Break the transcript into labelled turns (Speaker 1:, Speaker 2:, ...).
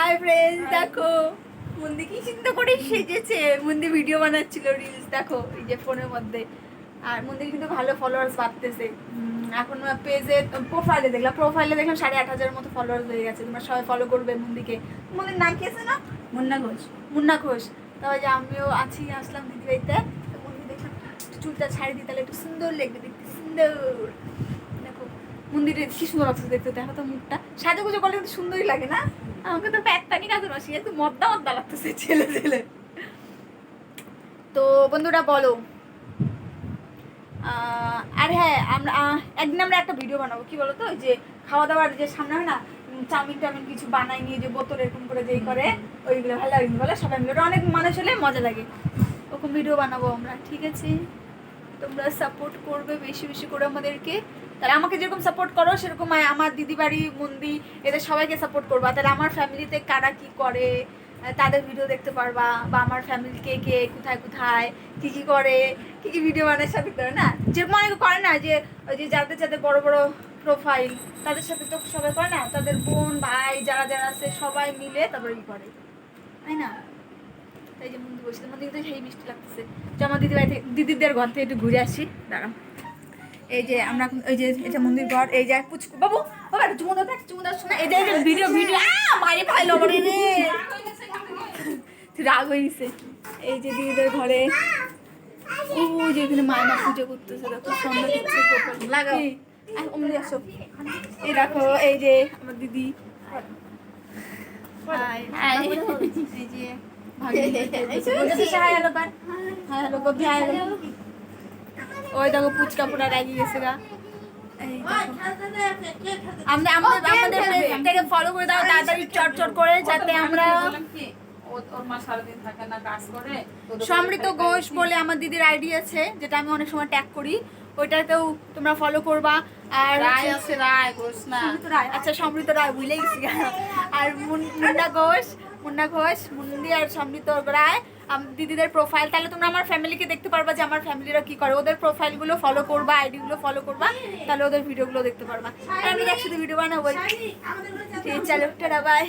Speaker 1: Hi friends দেখো, মন্দি কি চিন্তা করে সেজেছে? মন্দি ভিডিও বানাচ্ছিল রিলস দেখো, এই যে ফোনের মধ্যে। আর মন্দির কিন্তু ভালো ফলোয়ার্স বাড়তেছে। এখন পেজে প্রোফাইলে দেখলাম প্রোফাইলে দেখলাম সাড়ে আট হাজারের মতো ফলোয়ার্স হয়ে গেছে। তোমরা সবাই ফলো করবে মন্দিকে। মন্দির নাম কি আছে না?
Speaker 2: মুন্না ঘোষ।
Speaker 1: মুন্না ঘোষ। তবে যে আমিও আছি, আসলাম দিদি বাড়িতে। তো মন্দির দেখলাম, চুলটা ছাড়ি দিই তাহলে একটু সুন্দর লাগবে, দেখতে সুন্দর। মন্দিরে কি সুন্দর লাগছে দেখতে, দেখো তো মুখটা। সাজা গুজো করলে কিন্তু সুন্দরই লাগে না? আমাকে তো প্যাট পানি কাজে বসি একটু মদ্দা মদ্দা লাগতেছে ছেলে ছেলে। তো বন্ধুরা বলো আর হ্যাঁ আমরা একদিন আমরা একটা ভিডিও বানাবো, কি বলো তো যে খাওয়া দাওয়ার যে সামনে হয় না চাউমিন টাউমিন কিছু বানাই নিয়ে যে বোতল এরকম করে যেই করে, ওইগুলো ভালো লাগে, বলে? সবাই মিলে। অনেক মানুষ হলে মজা লাগে। ওরকম ভিডিও বানাবো আমরা, ঠিক আছে? তোমরা সাপোর্ট করবে বেশি বেশি করে আমাদেরকে। তাহলে আমাকে যেরকম সাপোর্ট করো, সেরকম আমার দিদি বাড়ি মন্দি, এদের সবাইকে সাপোর্ট করবা। তাহলে আমার ফ্যামিলিতে কারা কি করে তাদের ভিডিও দেখতে পারবা, বা আমার ফ্যামিলি কে কে, কোথায় কোথায়, কি কি করে, কি কি ভিডিও বানায় সাথে করে, না? যেরকম অনেকে করে না, যে, ওই যে যাদের যাদের বড় বড় প্রোফাইল তাদের সাথে তো সবাই করে না? তাদের বোন, ভাই, যারা যারা আছে, সবাই মিলে তারপরে ই করে। তাই না? তাই যে মন্দির বসে মন্দির তো সেই মিষ্টি লাগতেছে। যে আমার দিদি বাড়ি থেকে দিদিদের ঘর থেকে একটু ঘুরে আসি। দাঁড়াও। এই যে আমরা এই যে এটা মন্দির ঘর এই যে পুচকু বাবু বাবা একটু চুমু দাও একটু চুমু দাও শোনা এই যে ভিডিও ভিডিও। মারি ফাইলো বলে রে রাগ হয়ে গেছে। এই যে দিদিদের ঘরে। ও যে এখানে মায়না পুজো করতেছে দেখো সন্ধ্যা দিচ্ছে
Speaker 2: লাগাও।
Speaker 1: অমনি আসো। এই দেখো এই যে আমার দিদি। এই যে হাই হ্যালো হ্যালো হ্যালো ওই দেখো পুচকা পোড়া রাগি গেছে গা। আমরা আমাদের আমাদের থেকে ফলো করে দাও তাড়াতাড়ি চট চট করে যাতে আমরা
Speaker 2: ওর মা সারাদিন থাকে না কাজ করে।
Speaker 1: সমৃত ঘোষ বলে আমার দিদির আইডি আছে যেটা আমি অনেক সময় ট্যাগ করি। ওইটাতেও তোমরা ফলো করবা। আর
Speaker 2: রায় আছে রায় ঘোষ না।
Speaker 1: আচ্ছা সমৃত রায় ভুলে গেছি আর মুন- মুন্না ঘোষ মুন্না ঘোষ মুন্দি আর সমৃত রায়। দিদিদের প্রোফাইল তাহলে তোমরা আমার ফ্যামিলিকে দেখতে পারবা যে আমার ফ্যামিলিরা কি করে। ওদের প্রোফাইলগুলো ফলো করবা আইডিগুলো ফলো করবা তাহলে ওদের ভিডিওগুলো দেখতে পারবা। আর আমি একসাথে ভিডিও বানাবো। চলো টাটা বাই